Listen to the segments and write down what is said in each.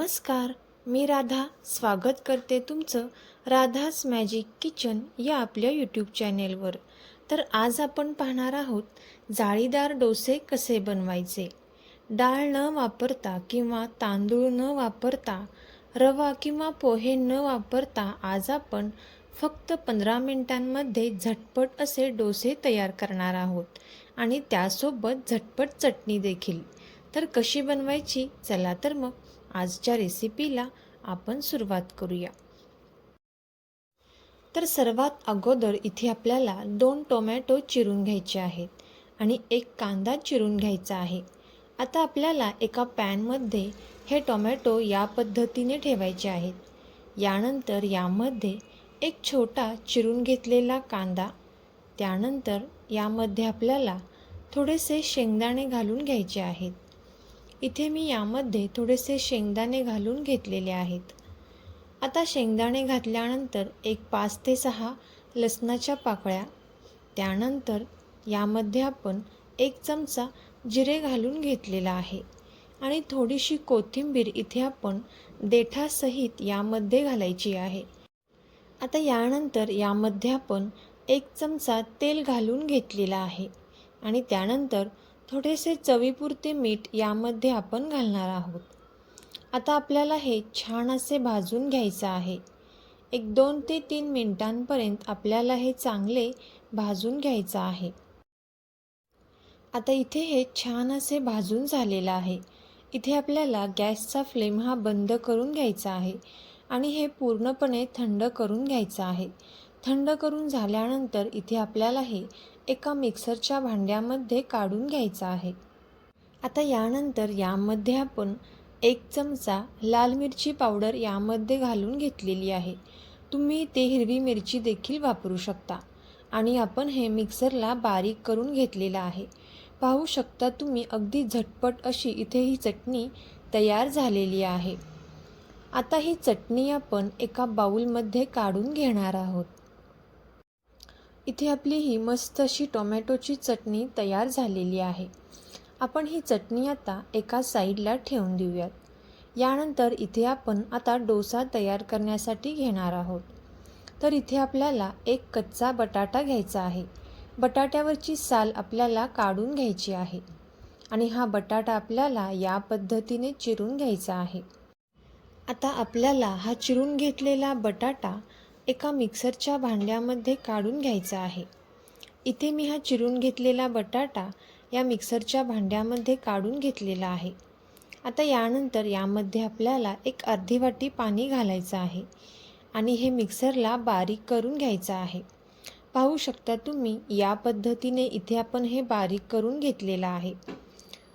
नमस्कार मी राधा. स्वागत करते तुमचं राधास मॅजिक किचन या आपल्या यूट्यूब चॅनेलवर तर आज आपण पाहणार आहोत जाळीदार डोसे कसे बनवायचे? डाळ न वापरता किंवा तांदूळ न वापरता रवा किंवा पोहे न वापरता आज आपण फक्त पंधरा मिनिटांमध्ये झटपट असे डोसे तयार करणार आहोत आणि त्यासोबत झटपट चटणी देखील. तर कशी बनवायची? चला तर मग आजच्या रेसिपीला आपण सुरुवात करूया. तर सर्वात अगोदर इथे आपल्याला दोन टोमॅटो चिरून घ्यायचे आहेत आणि एक कांदा चिरून घ्यायचा आहे. आता आपल्याला एका पॅनमध्ये हे टोमॅटो या पद्धतीने ठेवायचे आहेत. यानंतर यामध्ये एक छोटा चिरून घेतलेला कांदा त्यानंतर यामध्ये आपल्याला थोडेसे शेंगदाणे घालून घ्यायचे आहेत. इथे मी यामध्ये थोडेसे शेंगदाणे घालून घेतलेले आहेत. आता शेंगदाणे घातल्यानंतर एक पाच ते सहा लसणाच्या पाकळ्या. त्यानंतर यामध्ये आपण एक चमचा जिरे घालून घेतलेला आहे आणि थोडीशी कोथिंबीर इथे आपण देठासहित यामध्ये घालायची आहे. आता यानंतर यामध्ये आपण एक चमचा तेल घालून घेतलेला आहे आणि त्यानंतर थोडेसे चवीपुरते मीठ यामध्ये आपण घालणार आहोत. आता आपल्याला हे छान असे भाजून घ्यायचं आहे. एक दोन ते तीन मिनटांपर्यंत आपल्याला हे चांगले भाजून घ्यायचं आहे. आता इथे हे छान असे भाजून झालेलं आहे. इथे आपल्याला गॅसचा फ्लेम हा बंद करून घ्यायचा आहे आणि हे पूर्णपणे थंड करून घ्यायचं आहे. थंड करून झाल्यानंतर इथे आपल्याला हे एका मिक्सरच्या भांड्यामध्ये काढून घ्यायचं आहे. आता यानंतर यामध्ये आपण एक चमचा लाल मिरची पावडर यामध्ये घालून घेतलेली आहे. तुम्ही ते हिरवी मिरची देखील वापरू शकता आणि आपण हे मिक्सरला बारीक करून घेतलेलं आहे. पाहू शकता तुम्ही अगदी झटपट अशी इथे ही चटणी तयार झालेली आहे. आता ही चटणी आपण एका बाऊलमध्ये काढून घेणार आहोत. इथे आपली ही मस्त अशी टोमॅटोची चटणी तयार झालेली आहे. आपण ही चटणी आता एका साईडला ठेवून देऊयात. यानंतर इथे आपण आता डोसा तयार करण्यासाठी घेणार आहोत. तर इथे आपल्याला एक कच्चा बटाटा घ्यायचा आहे. बटाट्यावरची साल आपल्याला काढून घ्यायची आहे. आणि हा बटाटा आपल्याला या पद्धतीने चिरून घ्यायचा आहे. आता आपल्याला हा चिरून घेतलेला बटाटा एका मिक्सरच्या भांड्यामध्ये काढून घ्यायचा आहे. इथे मी हा चिरून घेतलेला बटाटा या मिक्सरच्या भांड्यामध्ये काढून घेतलेला आहे. आता यानंतर यामध्ये आपल्याला एक अर्धी वाटी पाणी घालायचं आहे आणि हे मिक्सरला बारीक करून घ्यायचं आहे. पाहू शकता तुम्ही या पद्धतीने इथे आपण हे बारीक करून घेतलेलं आहे.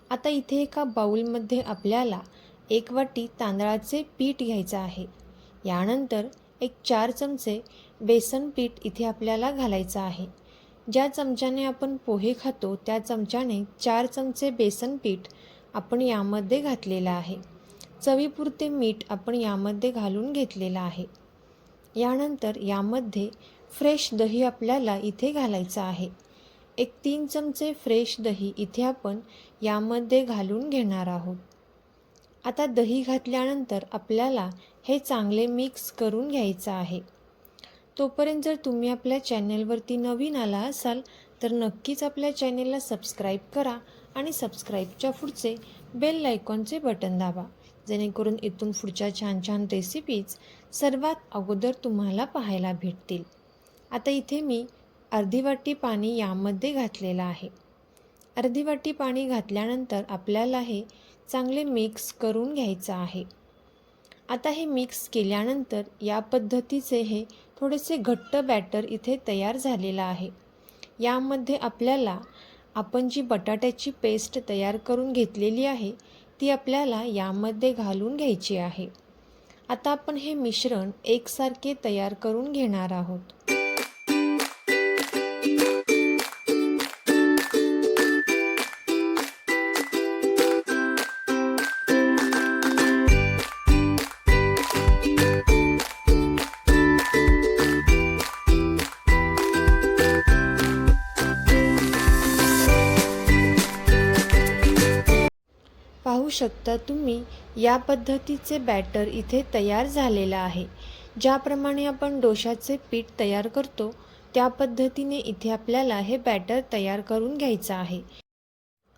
आता इथे एका बाऊलमध्ये आपल्याला एक वाटी तांदळाचे पीठ घ्यायचं आहे. यानंतर एक चार चमचे बेसन पीठ इथे आपल्याला घालायचं आहे. ज्या चमच्याने आपण पोहे खातो त्या चमच्याने चार चमचे बेसन पीठ आपण यामध्ये घातलेलं आहे. चवीपुरते मीठ आपण यामध्ये घालून घेतलेलं आहे. यानंतर यामध्ये फ्रेश दही आपल्याला इथे घालायचं आहे. एक तीन चमचे फ्रेश दही इथे आपण यामध्ये घालून घेणार आहोत. आता दही घातल्यानंतर आपल्याला हे चांगले मिक्स करून घ्यायचं आहे. तोपर्यंत जर तुम्ही आपल्या चॅनलवरती नवीन आला असाल तर नक्कीच आपल्या चॅनेलला सबस्क्राईब करा आणि सबस्क्राईबच्या पुढचे बेल लायकॉनचे बटन दाबा. जेणेकरून इथून पुढच्या छान छान रेसिपीज सर्वात अगोदर तुम्हाला पाहायला भेटतील. आता इथे मी अर्धी वाटी पाणी यामध्ये घातलेलं आहे. अर्धी वाटी पाणी घातल्यानंतर आपल्याला हे चांगले मिक्स करून घ्यायचं आहे. आता हे मिक्स केल्यानंतर या पद्धतीचे हे थोडेसे घट्ट बॅटर इथे तयार झालेलं आहे. यामध्ये आपल्याला आपण जी बटाट्याची पेस्ट तयार करून घेतलेली आहे ती आपल्याला यामध्ये घालून घ्यायची आहे. आता आपण हे मिश्रण एकसारखे तयार करून घेणार आहोत. पाहू शकता तुम्ही या पद्धतीचे बॅटर इथे तयार झालेलं आहे. ज्याप्रमाणे आपण डोशाचे पीठ तयार करतो त्या पद्धतीने इथे आपल्याला हे बॅटर तयार करून घ्यायचं आहे.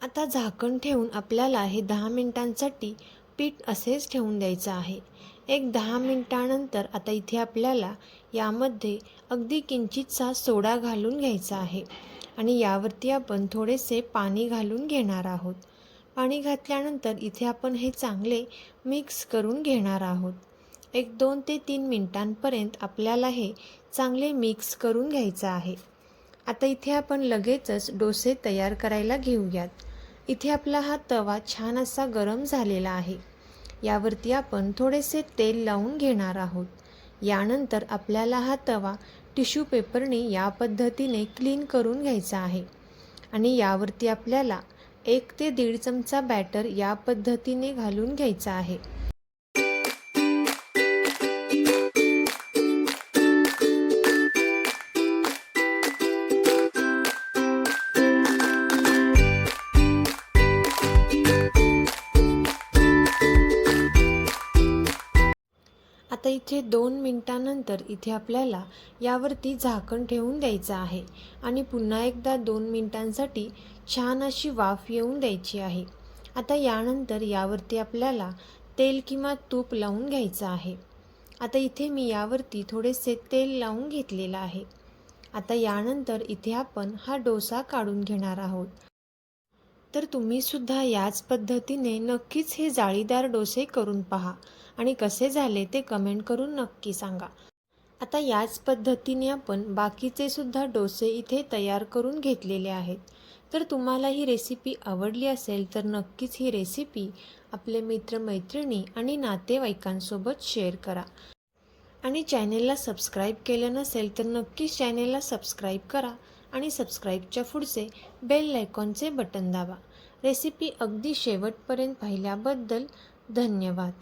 आता झाकण ठेवून आपल्याला हे दहा मिनिटांसाठी पीठ असेच ठेवून द्यायचं आहे. एक दहा मिनिटानंतर आता इथे आपल्याला यामध्ये अगदी किंचितसा सोडा घालून घ्यायचा आहे. आणि यावरती आपण थोडेसे पाणी घालून घेणार आहोत. पाणी घातल्यानंतर इथे आपण हे चांगले मिक्स करून घेणार आहोत. एक दोन ते तीन मिनटांपर्यंत आपल्याला हे चांगले मिक्स करून घ्यायचं आहे. आता इथे आपण लगेचच डोसे तयार करायला घेऊयात. इथे आपला हा तवा छान असा गरम झालेला आहे. यावरती आपण थोडेसे तेल लावून घेणार आहोत. यानंतर आपल्याला हा तवा टिश्यू पेपरने या पद्धतीने क्लीन करून घ्यायचा आहे. आणि यावरती आपल्याला एक ते दीड चमचा बॅटर या पद्धतीने घालून घ्यायचा आहे. इथे दोन मिनटानंतर इथे आपल्याला यावरती झाकण ठेवून द्यायचं आहे आणि पुन्हा एकदा दोन मिनटांसाठी छान अशी वाफ येऊन द्यायची आहे. आता यानंतर यावरती आपल्याला तेल किंवा तूप लावून घ्यायचं आहे. आता इथे मी यावरती थोडेसे तेल लावून घेतलेलं आहे. आता यानंतर इथे आपण हा डोसा काढून घेणार आहोत. तर तुम्ही सुद्धा याच पद्धतीने नक्कीच हे जाळीदार डोसे करून पहा. आणि कसे झाले ते कमेंट करून नक्की सांगा. आता याच पद्धतीने आपण बाकीचे सुद्धा डोसे इथे तयार करून घेतलेले आहेत. तर तुम्हाला ही रेसिपी आवडली असेल तर नक्कीच ही रेसिपी आपले मित्रमैत्रिणी आणि नातेवाईकांसोबत शेअर करा. आणि चॅनेलला सबस्क्राईब केलं नसेल तर नक्कीच चॅनेलला सबस्क्राईब करा. आणि सबस्क्राईबच्या पुढचे बेल आयकॉनचे बटन दाबा. रेसिपी अगदी शेवटपर्यंत पाहिल्याबद्दल धन्यवाद.